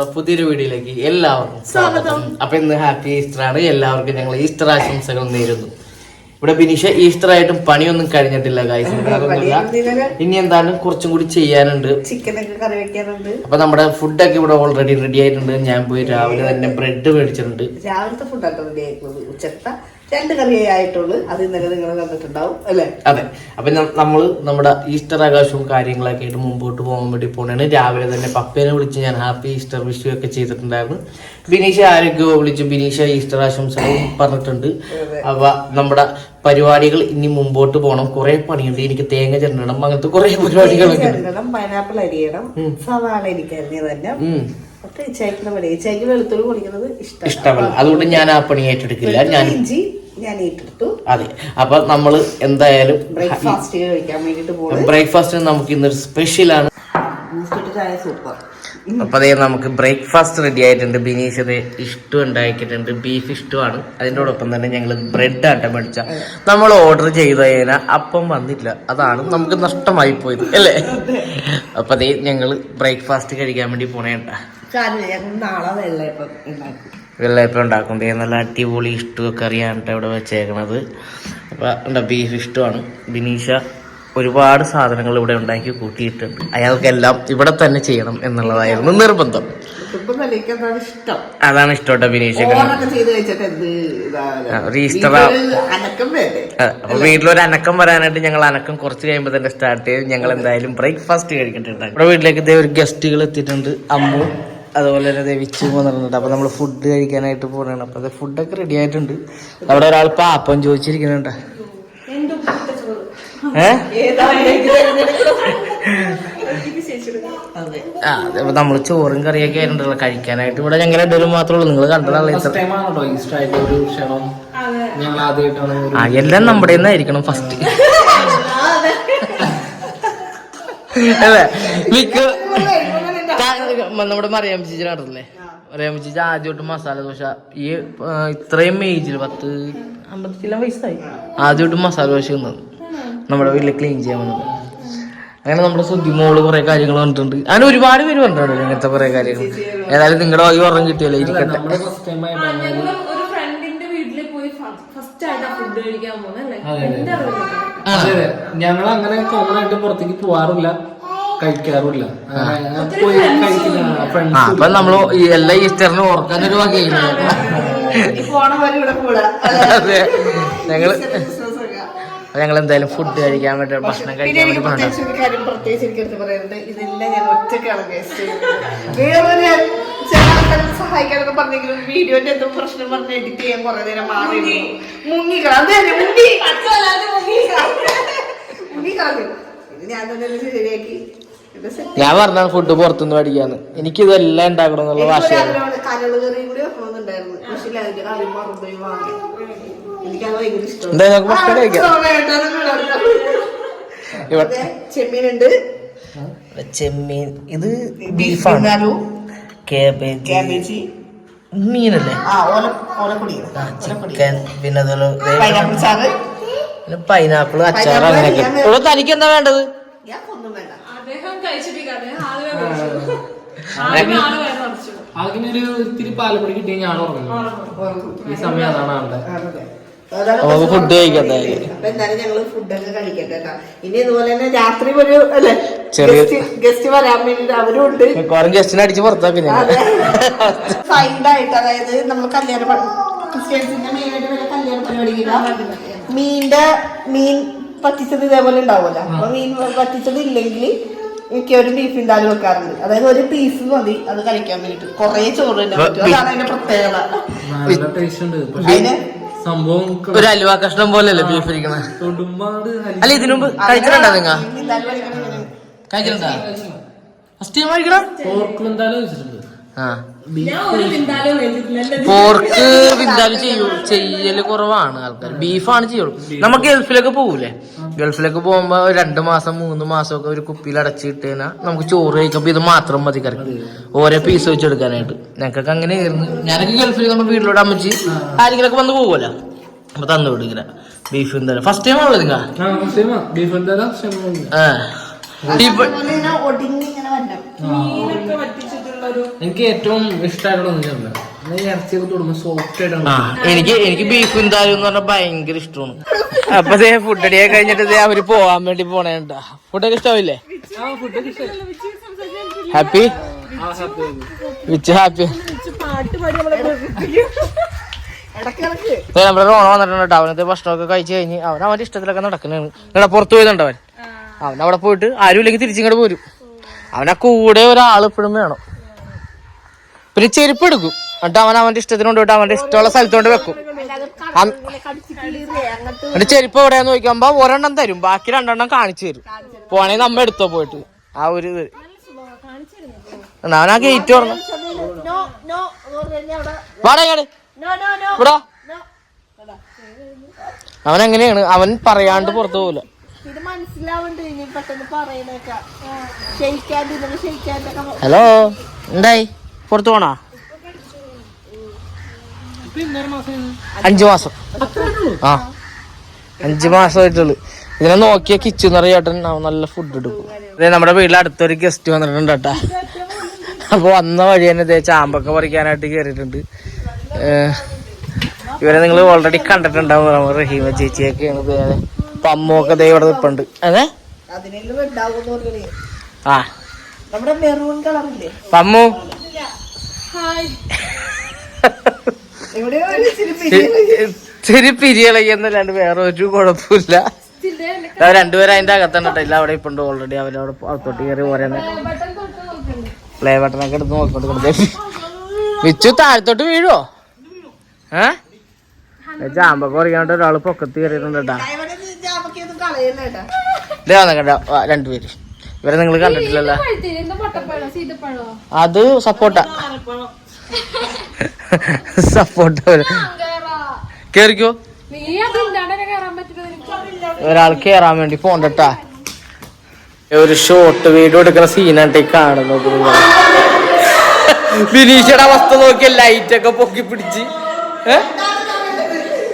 നമ്മുടെ പുതിയൊരു വീഡിയോയിലേക്ക് എല്ലാവർക്കും സ്വാഗതം. അപ്പൊ ഇന്ന് ഹാപ്പി ഈസ്റ്റർ ആണ് എല്ലാവർക്കും ഞങ്ങൾ ഈസ്റ്റർ ആശംസകൾ നേരുന്നു. ഇവിടെ ബിനിഷ ഈസ്റ്റർ ആയിട്ടും പണിയൊന്നും കഴിഞ്ഞിട്ടില്ല ഗായ്സ് ഇനി എന്തായാലും കുറച്ചും കൂടി ചെയ്യാനുണ്ട്. ചിക്കനൊക്കെ കറി അപ്പൊ നമ്മുടെ ഫുഡൊക്കെ ഇവിടെ ഓൾറെഡി റെഡി ആയിട്ടുണ്ട്. ഞാൻ പോയി രാവിലെ തന്നെ ബ്രെഡ് മേടിച്ചിട്ടുണ്ട്. രാവിലത്തെ ഫുഡൊക്കെ റെഡി ഉച്ചത്തെ? രണ്ട് കറിയേ ആയിട്ടുള്ളൂ അത് ഇന്നലെ നിങ്ങൾ കണ്ടിട്ടുണ്ടാവും അല്ലേ? അതെ. അപ്പൊ നമ്മൾ നമ്മൾ നമ്മുടെ ഈസ്റ്റർ ആകാശവും കാര്യങ്ങളൊക്കെ ആയിട്ട് മുമ്പോട്ട് പോകാൻ വേണ്ടി പോണാണ്. രാവിലെ തന്നെ പപ്പേനെ വിളിച്ച് ഞാൻ ഹാപ്പി ഈസ്റ്റർ വിഷു ഒക്കെ ചെയ്തിട്ടുണ്ടായിരുന്നു. ബിനീഷ ആരോഗ്യമോ വിളിച്ച് ബിനീഷ ഈസ്റ്റർ ആശംസകളും പറഞ്ഞിട്ടുണ്ട്. അപ്പൊ നമ്മുടെ പരിപാടികൾ ഇനി മുമ്പോട്ട് പോകണം കുറെ പണിയുണ്ട്. എനിക്ക് തേങ്ങ ചെണ്ണം അങ്ങനത്തെ കുറെ പരിപാടികൾ പൈനാപ്പിൾ അരിയണം സവാള എനിക്ക് അരിഞ്ഞത് തന്നെ വെളുത്തുള്ളി പൊളിക്കുന്നത് ഇഷ്ടം ഇഷ്ടമല്ല അതുകൊണ്ട് ഞാൻ ആ പണി ഏറ്റെടുക്കില്ല. ഞാൻ ഇഞ്ചി ഞാൻ ഏറ്റെടുത്തു. അതെ. അപ്പൊ നമ്മൾ എന്തായാലും ബ്രേക്ക്ഫാസ്റ്റ് കഴിക്കാൻ വേണ്ടിട്ട് ബ്രേക്ക്ഫാസ്റ്റിന് നമുക്ക് ഇന്നൊരു സ്പെഷ്യലാണ്. ആണ് ചായ സൂപ്പർ. അപ്പൊ അതേ നമുക്ക് ബ്രേക്ക്ഫാസ്റ്റ് റെഡി ആയിട്ടുണ്ട്. ബിനീഷ് അത് ഇഷ്ടം ഉണ്ടാക്കിയിട്ടുണ്ട്. ബീഫ് ഇഷ്ടമാണ്. അതിന്റെ ഒപ്പം തന്നെ ഞങ്ങൾ ബ്രെഡ് ആട്ടം മേടിച്ച. നമ്മൾ ഓർഡർ ചെയ്ത് കഴിഞ്ഞാൽ അപ്പം വന്നില്ല. അതാണ് നമുക്ക് നഷ്ടമായി പോയത് അല്ലേ? അപ്പൊ അതേ ഞങ്ങൾ ബ്രേക്ക്ഫാസ്റ്റ് കഴിക്കാൻ വേണ്ടി പോണേണ്ട നാളെ ഉണ്ടാക്കും. വെള്ളയപ്പം ഉണ്ടാക്കും ദേ നല്ല അടിപൊളി ഇഷ്ടമൊക്കെ അറിയാണ്ട് ഇവിടെ വെച്ചേക്കണത്. അപ്പോൾ എന്താ ബീഫ് ഇഷ്ടമാണ്. ബിനീഷ ഒരുപാട് സാധനങ്ങൾ ഇവിടെ ഉണ്ടാക്കി കൂട്ടിയിട്ടുണ്ട്. അയാൾക്കെല്ലാം ഇവിടെ തന്നെ ചെയ്യണം എന്നുള്ളതായിരുന്നു നിർബന്ധം. അതാണ് ഇഷ്ടം. വേണ്ടേ? അപ്പൊ വീട്ടിലൊരു അനക്കം വരാനായിട്ട് ഞങ്ങൾ അനക്കം കുറച്ച് കഴിയുമ്പോൾ തന്നെ സ്റ്റാർട്ട് ചെയ്ത് ഞങ്ങൾ എന്തായാലും ബ്രേക്ക്ഫാസ്റ്റ് കഴിക്കട്ടെ ഇവിടെ വീട്ടിലേക്ക് ഇതേ ഒരു ഗസ്റ്റുകൾ എത്തിയിട്ടുണ്ട്. അമ്മു അതുപോലെ തന്നെ വിച്ചു വന്നിട്ടുണ്ട് അപ്പൊ നമ്മൾ ഫുഡ് കഴിക്കാനായിട്ട് പോകണം അപ്പൊ അത് ഫുഡൊക്കെ റെഡി ആയിട്ടുണ്ട്. അവിടെ ഒരാൾ പാപ്പം ചോദിച്ചിരിക്കുന്നുണ്ട്. അതെ. നമ്മൾ ചോറും കറിയൊക്കെ ആയിട്ടുണ്ടല്ലോ. കഴിക്കാനായിട്ട് ഇവിടെ ഞങ്ങൾ എന്തെങ്കിലും മാത്രമേ ഉള്ളൂ. നിങ്ങൾ ഒരു ആ എല്ലാം നമ്മുടെ ആയിരിക്കണം ഫസ്റ്റ് അല്ലേ മിക്ക നമ്മുടെ മറിയാം ചേച്ചി കണ്ടല്ലേ മറിയാം ചേച്ചി ആദ്യമായിട്ട് മസാല ദോശ. ഈ ഇത്രയും ഏജിൽ പത്ത് അമ്പത്തില വയസ്സായി. ആദ്യമായിട്ട് മസാല ദോശ തിന്നത്. നമ്മുടെ വീട്ടിൽ ക്ലീൻ ചെയ്യാൻ വന്നത്. അങ്ങനെ നമ്മുടെ സുദ്ധിമോൾ കുറെ കാര്യങ്ങൾ വന്നിട്ടുണ്ട് അങ്ങനെ ഒരുപാട് പേര് പറഞ്ഞിട്ടുണ്ട് ഇങ്ങനത്തെ കുറെ കാര്യങ്ങൾ. ഏതായാലും നിങ്ങളുടെ വകി പറഞ്ഞു കിട്ടിയല്ലോ? ഇരിക്കട്ടെ. നമ്മുടെ ഫസ്റ്റ് ടൈം ആയിട്ടാണ് ഞങ്ങൾ ഒരു ഫ്രണ്ടിന്റെ വീട്ടിൽ പോയി ഫസ്റ്റ് ആയിട്ടാ ഫുഡ് കഴിക്കാൻ പോകുന്നത് അല്ലേ അതെ, അതെ. എന്റെ അറിവിൽ. അതെ അതെ. ഞങ്ങൾ അങ്ങനെ കോമൺ ആയിട്ട് പുറത്തേക്ക് പോവാറില്ല. കഴിക്കാറില്ല അപ്പൊ നമ്മൾ ഈ എല്ലാ ഈസ്റ്ററിനും വകയില്ല. കൂടാ. അതെ. ഞങ്ങൾ ഞങ്ങൾ എന്തായാലും ഫുഡ് കഴിക്കാൻ വേണ്ടി ഭക്ഷണം കഴിക്കാൻ വേണ്ടി പ്രത്യേകിച്ച് എനിക്ക് എടുത്ത് ഇതെല്ലാം ഞാൻ ഒറ്റക്കാണ് സഹായിക്കാനൊക്കെ പറഞ്ഞെങ്കിലും വീഡിയോന്റെ എന്തോ പ്രശ്നം പറഞ്ഞ് എഡിറ്റ് ചെയ്യാൻ കുറെ നേരം മാറി മുങ്ങിക്കള മുങ്ങി. മുങ്ങിക്കളഞ്ഞു ഞാൻ തന്നെ ശരിയാക്കി. ഞാൻ പറഞ്ഞ ഫുഡ് പുറത്തുനിന്ന് മേടിക്കാന്ന്. എനിക്ക് ഇതെല്ലാം ഉണ്ടാക്കണം എന്നുള്ള ഭാഷയാണ് ചെമ്മീനുണ്ട്. ചെമ്മീൻ. ഇത് ബീഫാണ്. കേബേജ്. മീനല്ലേ? ആ ഓല ഓലപ്പൊടി. ചിക്കൻ പിന്നെ അതുപോലെ പൈനാപ്പിൾ അച്ചാർ അങ്ങനെയൊക്കെ. ഇവിടെ തനിക്ക് എന്താ വേണ്ടത്? ഞാൻ ഒന്നും വേണ്ട. അദ്ദേഹം കഴിച്ചിട്ടില്ല അദ്ദേഹം ആദ്യമേ കഴിച്ചു ആദ്യമേ ആൾ വയറ് നിറച്ചു ആൾക്കിന് ഒരു ഇത്തിരി പാലപ്പൊടി കിട്ടി ഞാൻ ഈ സമയം അതാണ് ആളുടെ ആണല്ലേ? അതാണ് നമുക്ക് പ്രശ്നം. food കഴിക്കാം എന്തായാലും. അപ്പൊ എന്തായാലും ഞങ്ങൾ ഫുഡൊക്കെ കഴിക്കട്ടെ കേട്ടോ. ഇനി ഇതുപോലെ തന്നെ രാത്രി ഒരു അല്ലെ ചെറിയ- ഗസ്റ്റ് വരാൻ വേണ്ടിട്ട് അവരും ഉണ്ട്. മിക്കവാറും ഗസ്റ്റിനെ അടിച്ച് പുറത്താക്കി ആയിട്ട് അതായത് നമ്മൾ കല്യാണ ക്രിസ്ത്യൻസിന്റെ മെയിൻ ആയിട്ട് വല്ല കല്യാണ പരിപാടിക്കില്ല മീന്റെ മീൻ പറ്റിച്ചത് ഇതേപോലെ ഉണ്ടാവുമല്ലോ. അപ്പൊ മീൻ പറ്റിച്ചത് ഇല്ലെങ്കിൽ മിക്കവരും ബീഫ് ഉണ്ടാലും വെക്കാറുണ്ട്. അതായത് ഒരു പീസ് മതി അത് കഴിക്കാൻ വേണ്ടിട്ട്. കൊറേ ചോറ് അതാണ് അതിന്റെ പ്രത്യേകത. അതിന് സംഭവം ഒരു അലുവ കഷ്ണം പോലെയല്ലേ ബീഫ് ഇരിക്കണ അല്ല ഇതിനു മുമ്പ് കഴിച്ചിട്ടുണ്ടോ നിങ്ങൾ. കഴിച്ചിട്ടുണ്ടോ ഫസ്റ്റ് ടൈം കഴിക്കണം? ആ. പോർക്ക് വിന്താൽ ചെയ്യൂ ചെയ്യൽ കുറവാണ് ആൾക്കാർ ബീഫാണ് ചെയ്യുള്ളൂ. നമുക്ക് ഗൾഫിലൊക്കെ പോകൂലേ ഗൾഫിലൊക്കെ പോകുമ്പോ രണ്ടു മാസം മൂന്ന് മാസം ഒക്കെ ഒരു കുപ്പിയിൽ അടച്ചിട്ട് കഴിഞ്ഞാൽ നമുക്ക് ചോറ് കഴിക്കുമ്പോ ഇത് മാത്രം മതി കറക്റ്റ് ഓരോ പീസ് വെച്ചെടുക്കാനായിട്ട് ഞങ്ങൾക്കൊക്കെ അങ്ങനെ ആയിരുന്നു ഞാനൊക്കെ ഗൾഫിൽ നമ്മൾ വീട്ടിലോട്ട് അമ്മച്ച് ആരെങ്കിലൊക്കെ വന്ന് പോകുമല്ലോ അപ്പൊ തന്നു വിടുകില്ല ബീഫ് എന്തായാലും ഫസ്റ്റ് ടൈം ആണല്ലോ നിങ്ങൾ ബീഫ് എന്തായാലും എനിക്ക് ഏറ്റവും ഇഷ്ടമായിട്ടുള്ള ഇറച്ചിയൊക്കെ തൊടുമ്പോ സോഫ്റ്റ് ആ എനിക്ക് എനിക്ക് ബീഫ് എന്തായാലും എന്ന് പറഞ്ഞാൽ ഭയങ്കര ഇഷ്ടമാണ് അപ്പൊ ദേ ഫുഡ് അടിയെ കഴിഞ്ഞിട്ട് ദേ അവർ പോവാൻ വേണ്ടി പോണേണ്ട ഫുഡൊക്കെ ഇഷ്ടാവില്ലേ? ഹാപ്പി വിച്ച് ഹാപ്പി പാട്ട് പാടി നമ്മളെ ഇടക്കിടക്ക്. നമ്മുടെ റോണ വന്നിട്ടുണ്ട് കേട്ടോ. അവനത്തെ ഭക്ഷണമൊക്കെ കഴിച്ചു കഴിഞ്ഞ് അവൻ അവന്റെ ഇഷ്ടത്തിലൊക്കെ നടക്കുന്നതാണ് ഇവിടെ പുറത്തു പോയതുണ്ട് അവൻ? അവൻ അവിടെ പോയിട്ട് ആരും ഇല്ലെങ്കിൽ തിരിച്ചിങ്ങോട്ട് പോരും. അവനെ കൂടെ ഒരാൾ എപ്പോഴും വേണം. പിന്നെ ചെരുപ്പ് എടുക്കും എന്നിട്ട് അവൻ അവന്റെ ഇഷ്ടത്തിന് വിട്ട് അവന്റെ ഇഷ്ടമുള്ള സ്ഥലത്തോണ്ട് വെക്കും. എന്നിട്ട് ചെരുപ്പ് എവിടെയാന്ന് ചോദിക്കുമ്പോ ഒരെണ്ണം തരും. ബാക്കി രണ്ടെണ്ണം കാണിച്ചു തരും. പോണേ നമ്മ എടുത്തോ പോയിട്ട്. ആ ഒരു അവൻ ആ ഗേറ്റ് തുറന്നു. നോ നോ എന്ന് പറഞ്ഞ് അവിടെ വാടാ ഇങ്ങട്. നോ നോ നോ ഇവിടാ അവൻ എങ്ങനെയാണ് അവൻ പറയാണ്ട് പുറത്തു പോവില്ല ഹലോ? എന്തായി? പുറത്തു പോണോ? അഞ്ചു മാസം. ആ. അഞ്ചു മാസമായിട്ടുള്ളു ഇതിനെ നോക്കിയ കിച്ചു എന്ന് പറഞ്ഞ ചേട്ടൻ നല്ല ഫുഡ് എടുക്കും. അതെ നമ്മുടെ വീട്ടിൽ അടുത്തൊരു ഗസ്റ്റ് വന്നിട്ടുണ്ട് കേട്ടാ. അപ്പൊ വന്ന വഴി തന്നെ ഇതേ ചാമ്പൊക്കെ പറിക്കാനായിട്ട് കയറിയിട്ടുണ്ട് ഇവരെ നിങ്ങൾ ഓൾറെഡി കണ്ടിട്ടുണ്ടാവും. റഹീമ ചേച്ചിയൊക്കെയാണ് പമ്മൊക്കെ ദേ. ഇവിടെ നിൽപ്പുണ്ട് അതെ ആ. പമ്മു ഇച്ചിരി പിരിയളയ്യെന്നല്ലാണ്ട് വേറെ ഒരു കുഴപ്പമില്ല. രണ്ടുപേരും അതിന്റെ അകത്താണ് കേട്ടോ ഇല്ല അവിടെ ഇപ്പൊ ഓൾറെഡി അവരവിടെ അകത്തോട്ട് കയറി പോരാന്ന് പ്ലേ ബട്ടണൊക്കെ എടുത്ത് നോക്കിക്കൊണ്ട് കൊടുത്തേ വിച്ചു താഴത്തോട്ട് വീഴോ ഏ? ചാമ്പൊക്കെ കുറയാണ്ട് ഒരാൾ പൊക്കത്ത് കയറിയിട്ടുണ്ട് കേട്ടാ. ഇത് വന്ന കേട്ടോ രണ്ടുപേര്. ഇവരെ നിങ്ങൾ കണ്ടിട്ടില്ലല്ലോ. അത് സപ്പോർട്ടാ സപ്പോർട്ട കേറിക്കോ. ഒരാൾ കേറാൻ വേണ്ടി പോണ്ടട്ടാ. ഒരു ഷോർട്ട് വീഡിയോ എടുക്കുന്ന സീനായിട്ട് കാണുന്നത്. ബിനീഷയുടെ അവസ്ഥ നോക്കി ലൈറ്റ് ഒക്കെ പൊക്കി പിടിച്ച്. ഏ?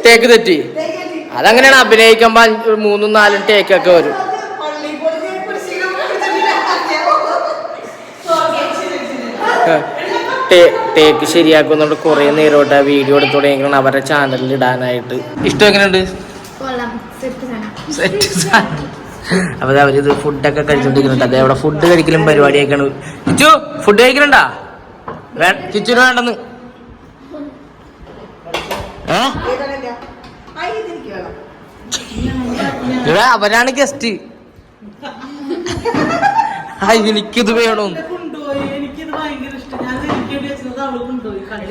ടേക്ക് തെറ്റി. അതങ്ങനെയാണ് അഭിനയിക്കുമ്പോൾ മൂന്നും നാലും ടേക്കൊക്കെ വരും ഏ. ടേ- ടേക്ക് ശരിയാക്കുന്നുണ്ട് കൊറേ നേരമായിട്ട് ആ വീഡിയോ എടുത്തു തുടങ്ങിയാണ് അവരുടെ ചാനലിൽ ഇടാനായിട്ട്. ഇഷ്ടം എങ്ങനെയുണ്ട്. അപ്പൊ അവരിത് ഫുഡൊക്കെ കഴിച്ചോണ്ടിരിക്കുന്നുണ്ട്. അതെ അവിടെ ഫുഡ് കഴിക്കലും പരിപാടിയൊക്കെയാണ്. കിച്ചു ഫുഡ് കഴിക്കലുണ്ടാ? കിച്ചുന് വേണ്ടെന്ന്. അവരാണ് ഗസ്റ്റ് എനിക്കിത് വേണമെന്ന് അതെന്റെ വീട്ടിലുള്ളതായാലും ഞാൻ പലരും കൊടുക്കും.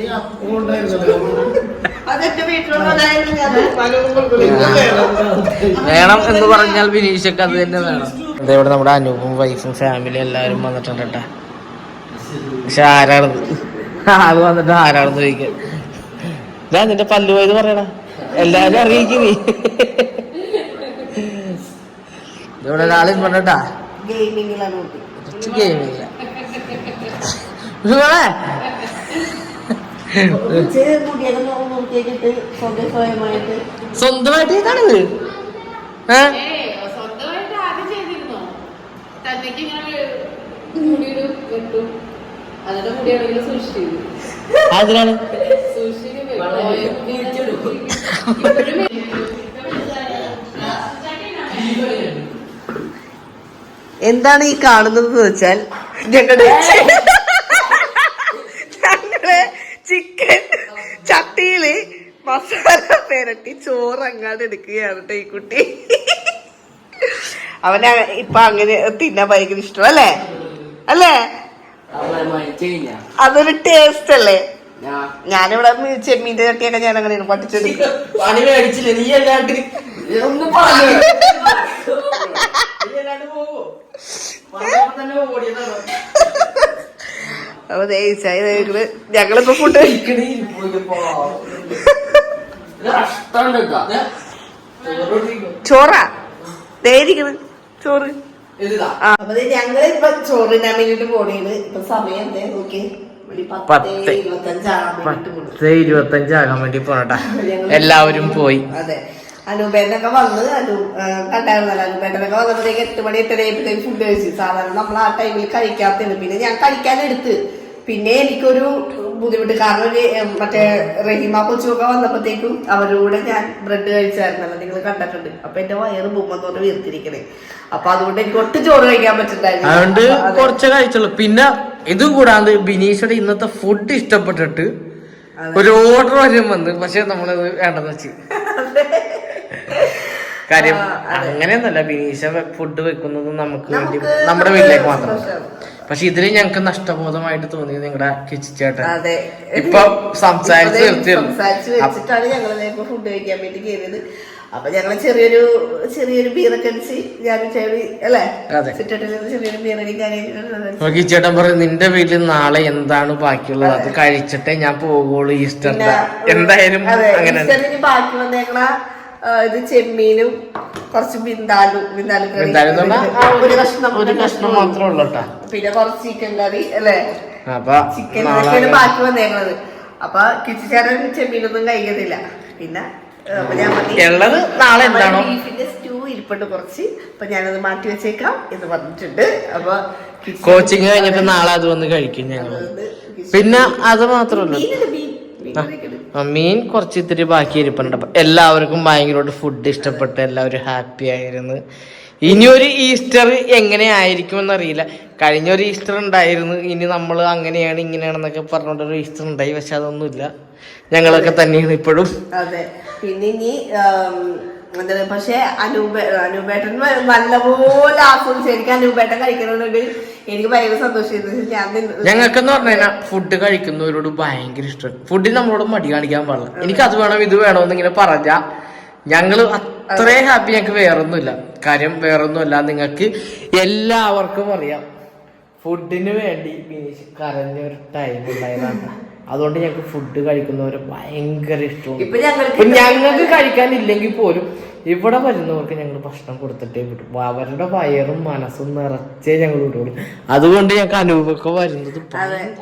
വേണം എന്ന് പറഞ്ഞാൽ വിനീഷക്ക് അത് തന്നെ വേണം. അതെ ഇവിടെ നമ്മുടെ അനൂപും വൈഫും ഫാമിലി എല്ലാവരും വന്നിട്ടുണ്ട് കേട്ടാ. പക്ഷെ ആരാണത്? ആൾ വന്നിട്ട് ആരാണെന്ന് ചോദിക്കാൻ. ഞാൻ നിന്റെ പല്ലു പോയത് പറയണ എല്ലാരും അറിയിക്കും നീ. ഇവിടെ ഒരാളും പറഞ്ഞട്ടാ ഗെയിമിങ്ങിലാണ് കുട്ടി. സൂക്ഷിച്ചു അതിനാണ് എന്താണ് ഈ കാണുന്നത് വെച്ചാൽ ഞങ്ങളുടെ ചിക്കൻ ചട്ടിയിൽ മസാല പെരട്ടി ചോറ് അങ്ങാട് എടുക്കുകയാണ് കേട്ടോ ഈ കുട്ടി. അവന് ഇപ്പൊ അങ്ങനെ തിന്നാൻ ഭയങ്കര ഇഷ്ടം അല്ലേ? അല്ലേ? അതൊരു ടേസ്റ്റ് അല്ലേ? ഞാനിവിടെ ചെമ്മീന്റെ ചട്ടിയൊക്കെ ഞാൻ അങ്ങനെ പഠിച്ചത് അപ്പൊ ഞങ്ങളിപ്പോ ഫുഡ് ചോറാ? ദേരിക്കണ് ചോറ്. അപ്പൊ ഞങ്ങൾ ഇപ്പൊ ചോറിനാൻ വേണ്ടിട്ട് പോണേണ്. ഇപ്പൊ സമയം നോക്കി പത്ത്. ഇരുപത്തഞ്ചാകാൻ വേണ്ടി പോണട്ടാ. എല്ലാവരും പോയി. അതെ. അനൂപേനൊക്കെ വന്ന് അനു കണ്ടായിരുന്നല്ലോ. അനൂപേനൊക്കെ വന്നപ്പോഴത്തേക്ക് എട്ട് മണി എട്ടരയായപ്പോഴത്തേക്ക് ഫുഡ് കഴിച്ചു. സാധാരണ നമ്മൾ ആ ടൈമിൽ കഴിക്കാത്തതാണ് പിന്നെ ഞാൻ കഴിക്കാൻ എടുത്ത് പിന്നെ എനിക്കൊരു ബുദ്ധിമുട്ട്. കാരണം ഒരു മറ്റേ റഹീമ കൊച്ചുമൊക്കെ വന്നപ്പോഴത്തേക്കും അവരുടെ ഞാൻ ബ്രെഡ് കഴിച്ചായിരുന്നല്ലോ. നിങ്ങൾ കണ്ടിട്ടുണ്ട്. അപ്പൊ എന്റെ വയറ് ബുമ്മത്തോട് വീർത്തിരിക്കണേ. അപ്പൊ അതുകൊണ്ട് എനിക്ക് ഒട്ടും ചോറ് കഴിക്കാൻ പറ്റുന്നുണ്ടായിരുന്നു. കുറച്ച് കഴിച്ചുള്ളൂ. പിന്നെ ഇതും കൂടാണ്ട് ബിനീഷയുടെ ഇന്നത്തെ ഫുഡ് ഇഷ്ടപ്പെട്ടിട്ട് ഒരു ഓർഡർ വരും വന്ന്. പക്ഷെ നമ്മളത് വേണ്ടെന്ന് വെച്ച്. കാര്യം അങ്ങനെയൊന്നല്ല ബിനീഷ ഫുഡ് വെക്കുന്നത് നമുക്ക് വേണ്ടി നമ്മുടെ വീട്ടിലേക്ക് മാത്രം. പക്ഷെ ഇതിൽ ഞങ്ങക്ക് നഷ്ടബോധമായിട്ട് തോന്നിയത് നിങ്ങളുടെ കിച്ചിച്ചേട്ടൻ അതെ. ഇപ്പൊ സംസാരിച്ച് സംസാരിച്ച് വെച്ചിട്ടാണ് ഞങ്ങൾ ഫുഡ് കഴിക്കാൻ വേണ്ടി കയറിയത് അപ്പൊ ഞങ്ങൾ ചെറിയൊരു ചെറിയൊരു ബീറൊക്കെ അടിച്ച് ഞാൻ അല്ലേ? ചെറിയൊരു ബീറടി കാര്യങ്ങൾ അപ്പൊ കിച്ചേട്ടൻ പറയും നിന്റെ വീട്ടിൽ നാളെ എന്താണ് ബാക്കിയുള്ളത്? അത്. കഴിച്ചിട്ടേ ഞാൻ പോകുള്ളൂ ഈസ്റ്ററിന്റെ. എന്തായാലും അങ്ങനെ ബാക്കി വന്നേക്കണ ആ, ഇത് ചെമ്മീനും കുറച്ച് ബിന്ദാലു ബിന്ദാലു കറി എന്തായാലും എന്ന് പറഞ്ഞാ ഒരു കഷ്ണം ഒരു കഷ്ണം മാത്രമേ ഉള്ളൂ കേട്ടാ. പിന്നെ കുറച്ച് ചിക്കൻ കറി അല്ലേ? അപ്പൊ ചിക്കൻ കറിയാണ് ബാക്കി വന്നേക്കുന്നത് അപ്പൊ കിച്ചിച്ചാരൻ ചെമ്മീനൊന്നും കഴിക്കുന്നില്ല പിന്നെ ഉള്ളത് നാളെ എന്താണോ? ബീഫിന്റെ സ്റ്റൂ ഇരിപ്പുണ്ട് കുറച്ച്. അപ്പൊ ഞാനത് മാറ്റി വെച്ചേക്കാം എന്ന് പറഞ്ഞിട്ടുണ്ട്. അപ്പൊ കോച്ചിങ് കഴിഞ്ഞിട്ട് നാളെ അത് വന്ന് കഴിക്കും ഞങ്ങൾ. പിന്നെ അത് മാത്രമല്ല മീൻ. കുറച്ച് ഇത്തിരി ബാക്കി ഇരിപ്പുണ്ട്. അപ്പൊ എല്ലാവർക്കും ഭയങ്കരമായിട്ട് ഫുഡ് ഇഷ്ടപ്പെട്ട് എല്ലാവരും ഹാപ്പി ആയിരുന്നു. ഇനി ഒരു ഈസ്റ്റർ എങ്ങനെ എന്നറിയില്ല കഴിഞ്ഞ ഒരു ഈസ്റ്റർ ഉണ്ടായിരുന്നു. ഇനി നമ്മൾ അങ്ങനെയാണ് ഇങ്ങനെയാണെന്നൊക്കെ പറഞ്ഞുകൊണ്ടൊരു ഈസ്റ്റർ ഉണ്ടായി. പക്ഷെ അതൊന്നുമില്ല. ഞങ്ങളൊക്കെ തന്നെയാണ് ഇപ്പോഴും. അതെ. പിന്നെ ഇനി എന്താണ് പക്ഷെ അനൂപ അനൂപേട്ടൻ നല്ലപോലെ ആസ്വദിച്ചു എനിക്ക് അനൂപേട്ടൻ കഴിക്കുന്നതുകൊണ്ട് എനിക്ക് ഭയങ്കര സന്തോഷം ഞാൻ നിന്ന് ഞങ്ങൾക്കെന്ന് പറഞ്ഞാൽ ഫുഡ് കഴിക്കുന്നവരോട് ഭയങ്കര ഇഷ്ടം. ഫുഡിൽ നമ്മളോട് മടി കാണിക്കാൻ പാടില്ല. എനിക്ക് അത് വേണം ഇത് വേണം ഇങ്ങനെ പറഞ്ഞ ഞങ്ങൾ അത്രയും ഹാപ്പി ഞങ്ങൾക്ക് വേറൊന്നുമില്ല. കാര്യം വേറൊന്നുമല്ല നിങ്ങൾക്ക് എല്ലാവർക്കും അറിയാം. ഫുഡിന് വേണ്ടി കരഞ്ഞൊരു ടൈം ഉണ്ടായതാണ്. അതുകൊണ്ട് ഞങ്ങൾക്ക് ഫുഡ് കഴിക്കുന്നവരെ ഭയങ്കര ഇഷ്ടമാണ്. ഞങ്ങൾക്ക് കഴിക്കാനില്ലെങ്കിൽ പോലും ഇവിടെ വരുന്നവർക്ക് ഞങ്ങൾ ഭക്ഷണം കൊടുത്തിട്ടേ വിടും. അവരുടെ വയറും മനസ്സും നിറച്ചേ ഞങ്ങൾ വിടുള്ളൂ. അതുകൊണ്ട് ഞങ്ങൾക്ക് അനൂപൊക്കെ വരുന്നത്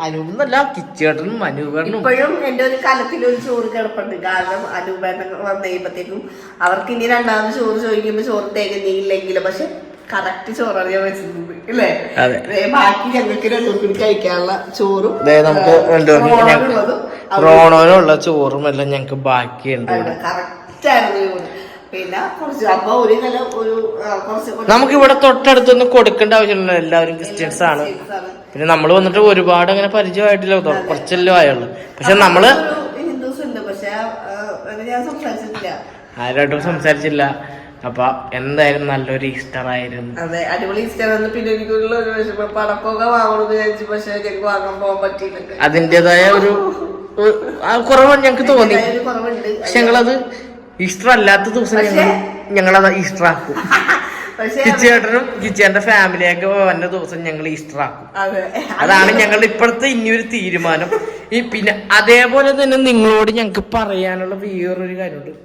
അനൂപ് എന്നല്ല കിച്ചേട്ടനും അനൂപേട്ടനും ഇപ്പോഴും എന്റെ ഒരു കലത്തിൽ ഒരു ചോറ് കിടപ്പുണ്ട്. കാരണം അനൂപേട്ടൻ വന്നു കഴിയുമ്പത്തേക്കും അവർക്ക് ഇനി രണ്ടാമത് ചോറ് ചോദിക്കുമ്പോൾ ചോറ് തികഞ്ഞില്ലെങ്കിലും പക്ഷെ കറക്റ്റ് ചോറാണ് ഞാൻ വെച്ചിരുന്നത് ഇല്ലേ? അതെ. ബാക്കി ഞങ്ങൾക്ക് രണ്ടുപേർക്കും കഴിക്കാനുള്ള ചോറും നമുക്ക് റോണോനുള്ള ചോറും എല്ലാം ഞങ്ങൾക്ക് ബാക്കിയുണ്ട്. കറക്റ്റ് ആയിരുന്നു പിന്നെ കുറച്ച് അപ്പൊ ഒരു കല ഒരു ആ, കുറച്ച് കുറച്ച് നമുക്ക് ഇവിടെ തൊട്ടടുത്തൊന്നും കൊടുക്കേണ്ട ആവശ്യമില്ല എല്ലാവരും ക്രിസ്ത്യൻസ് ആണ്. പിന്നെ നമ്മൾ വന്നിട്ട് ഒരുപാട് അങ്ങനെ പരിചയമായിട്ടില്ല കുറച്ചല്ലോ ആയുള്ളൂ. പക്ഷെ നമ്മൾ ഹിന്ദുസ് ഉണ്ട് പക്ഷെ ആ, അത് ഞാൻ സംസാരിച്ചിട്ടില്ല. ആരുമായിട്ടും സംസാരിച്ചില്ല. അപ്പൊ എന്തായാലും നല്ലൊരു ഈസ്റ്റർ ആയിരുന്നു. അതെ അടിപൊളി ഈസ്റ്റർ ആയിരുന്നു. പിന്നെ എനിക്കുള്ള ഒരു വിഷമം പടക്കമൊക്കെ വാങ്ങണമെന്ന് വിചാരിച്ചു പക്ഷെ ഞങ്ങൾക്ക് വാങ്ങാൻ പോകാൻ പറ്റിയില്ല അതിന്റെതായ ഒരു കുറവാണ് കുറവ് ഞങ്ങൾക്ക് തോന്നി. പക്ഷെ ഞങ്ങളത് ഈസ്റ്റർ അല്ലാത്ത ദിവസം ഞങ്ങൾ ഞങ്ങളത് ഈസ്റ്റർ ആക്കും. കിച്ചേട്ടനും കിച്ചേന്റെ ഫാമിലിയൊക്കെ വന്ന ദിവസം ഞങ്ങൾ ഈസ്റ്റർ ആക്കും. അതെ. അതാണ് ഞങ്ങളുടെ ഇപ്പോഴത്തെ ഇനിയൊരു തീരുമാനം. ഈ പിന്നെ അതേപോലെ തന്നെ നിങ്ങളോട് ഞങ്ങൾക്ക് പറയാനുള്ള വേറൊരു കാര്യമുണ്ട്.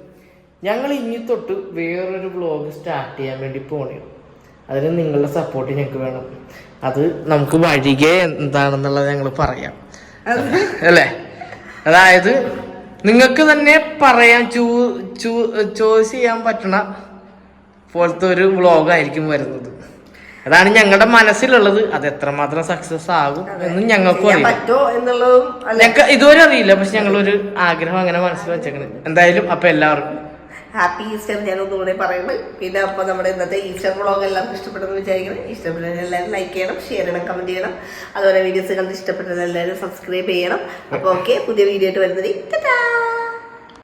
ഞങ്ങൾ ഇനി തൊട്ട് വേറൊരു ബ്ലോഗ് സ്റ്റാർട്ട് ചെയ്യാൻ വേണ്ടി പോണേ. അതിന് നിങ്ങളുടെ സപ്പോർട്ട് ഞങ്ങൾക്ക് വേണം. അത് നമുക്ക് വഴികെ എന്താണെന്നുള്ളത് ഞങ്ങൾ പറയാം. അല്ലേ? അതായത് നിങ്ങൾക്ക് തന്നെ പറയാൻ ചൂ ചൂ ചോയ്സ് ചെയ്യാൻ പറ്റണ പോലത്തെ ഒരു വ്ളോഗായിരിക്കും വരുന്നത്. അതാണ് ഞങ്ങളുടെ മനസ്സിലുള്ളത്. അത് എത്രമാത്രം സക്സസ് ആകും എന്ന് ഞങ്ങൾക്കും അറിയാം ഞങ്ങൾക്ക് ഇതുവരെ അറിയില്ല. പക്ഷെ ഞങ്ങളൊരു ആഗ്രഹം അങ്ങനെ മനസ്സിൽ വെച്ചേക്കണ്. എന്തായാലും അപ്പൊ എല്ലാവർക്കും ഹാപ്പി ഈസ്റ്റർ ഞാൻ ഒന്നുകൂടെ പറയുന്നത് പിന്നെ അപ്പോൾ നമ്മുടെ ഇന്നത്തെ ഈസ്റ്റർ വ്ളോഗ് എല്ലാവർക്കും ഇഷ്ടപ്പെട്ടെന്ന് വിചാരിക്കണം ഇഷ്ടപ്പെട്ടത് എല്ലാവരും ലൈക്ക് ചെയ്യണം ഷെയർ ചെയ്യണം കമന്റ് ചെയ്യണം. അതുപോലെ വീഡിയോസ് കണ്ട് ഇഷ്ടപ്പെട്ടത് എല്ലാവരും സബ്സ്ക്രൈബ് ചെയ്യണം. അപ്പോൾ ഓക്കെ പുതിയ വീഡിയോ ആയിട്ട് വരുന്നത്